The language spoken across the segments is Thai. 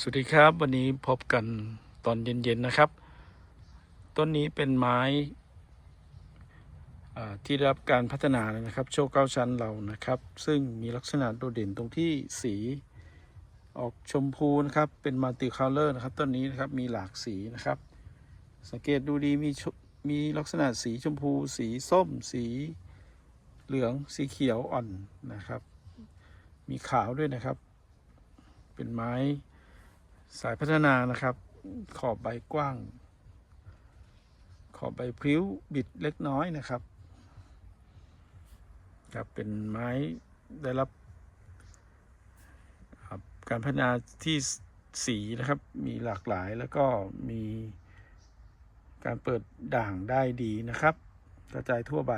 สวัสดีครับวันนี้พบกันตอนเย็นๆนะครับ ต้นนี้เป็นไม้ที่ได้รับการพัฒนานะครับ โชคเก้าชั้นเรานะครับ ซึ่งมีลักษณะโดดเด่นตรงที่สีออกชมพูนะครับเป็นมัลติคัลเลอร์นะครับต้นนี้นะครับมีหลากสีนะครับ สังเกตดูดีมีมีลักษณะสีชมพู สีส้ม สีเหลืองสีเขียวอ่อนนะครับ มีขาวด้วยนะครับ เป็นไม้ สายพัฒนานะครับ ขอบใบกว้าง ขอบใบพริ้วบิดเล็กน้อยนะครับครับเป็นไม้ได้รับครับการพัฒนาที่สีนะครับ มีหลากหลายแล้วก็มีการเปิดด่างได้ดีนะครับ กระจายทั่วใบ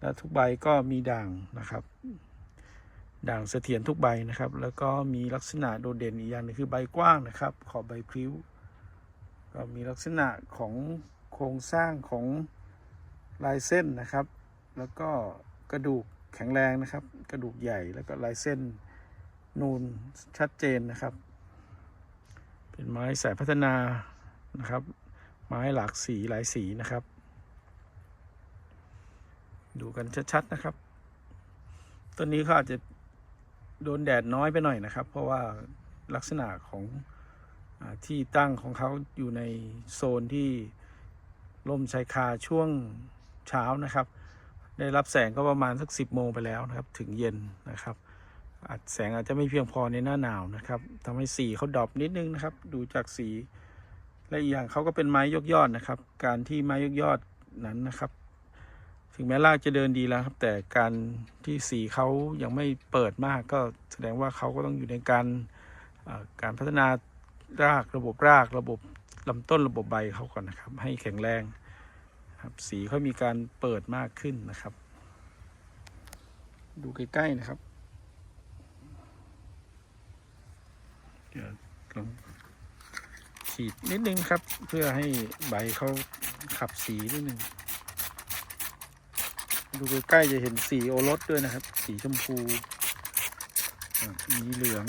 และทุกใบก็มีด่างนะครับ ด่างเสถียรทุกใบนะครับ แล้วก็มีลักษณะโดดเด่นอีกอย่างหนึงคือใบกว้างนะครับ ขอบใบพริ้ว ก็มีลักษณะของโครงสร้างของลายเส้นนะครับ แล้วก็กระดูกแข็งแรงนะครับ กระดูกใหญ่แล้วก็ลายเส้นนูนชัดเจนนะครับ เป็นไม้สายพัฒนานะครับ ไม้หลากสีหลายสีนะครับ ดูกันชัดๆนะครับ ต้นนี้เขาอาจจะ โดนแดดน้อยไปหน่อยนะครับ เพราะว่าลักษณะของอที่ตั้งของเขาอยู่ในโซนที่ร่มชายคาช่วงเช้านะครับ ได้รับแสงก็ประมาณสักสิบโมงไปแล้วนะครับ ถึงเย็นนะครับอาจแสงอาจจะไม่เพียงพอในหน้าหนาวนะครับทำให้สีเขาดรอปนิดนึงนะครับ ดูจากสีและอีกอย่างเขาก็เป็นไม้ยกยอดนะครับ การที่ไม้ยกยอดนั้นนะครับ ถึงแม้รากจะเดินดีแล้วครับ แต่การที่สีเขายังไม่เปิดมากก็แสดงว่าเขาก็ต้องอยู่ในการการพัฒนารากระบบรากระบบลำต้นระบบใบเขาก่อนนะครับ ให้แข็งแรงครับสีเขามีการเปิดมากขึ้นนะครับ ดูใกล้ๆนะครับเดี๋ยวลองฉีดนิดนึงครับ เพื่อให้ใบเขาขับสีนิดนึง ดูใกล้ๆจะเห็นสีโอรสด้วยนะครับ สีชมพู มีเหลือง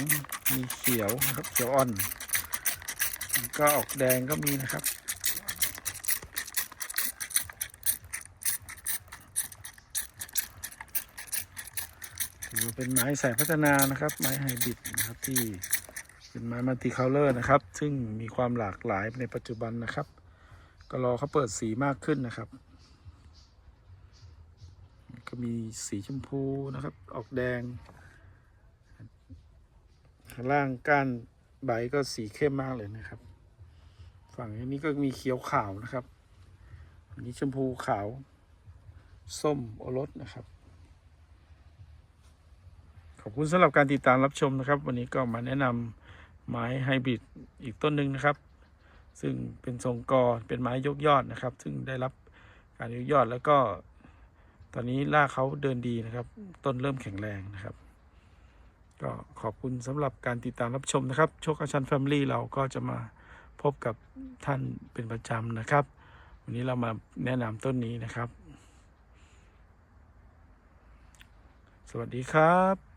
มีเขียวนะครับเขียวอ่อน ก็ออกแดงก็มีนะครับ ถือว่าเป็นไม้สายพัฒนานะครับ ไม้ไฮบริดนะครับที่เป็นไม้มัลติคัลเลอร์นะครับ ซึ่งมีความหลากหลายในปัจจุบันนะครับ ก็รอเขาเปิดสีมากขึ้นนะครับ ก็มีสีชมพูนะครับ ออกแดง ข้างล่างก้านใบก็สีเข้มมากเลยนะครับ ฝั่งนี้ก็มีเขียวขาวนะครับอันนี้ชมพูขาว ส้มโอรสนะครับ ขอบคุณสำหรับการติดตามรับชมนะครับ วันนี้ก็มาแนะนำไม้ไฮบริดอีกต้นหนึ่งนะครับ ซึ่งเป็นทรงกอเป็นไม้ยกยอดนะครับ ซึ่งได้รับการยกยอดแล้วก็ ตอนนี้ล่าเขาเดินดีนะครับ ต้นเริ่มแข็งแรงนะครับ ก็ขอบคุณสำหรับการติดตามรับชมนะครับ โชคชันแฟมิลี่เราก็จะมาพบกับท่านเป็นประจำนะครับ วันนี้เรามาแนะนำต้นนี้นะครับ สวัสดีครับ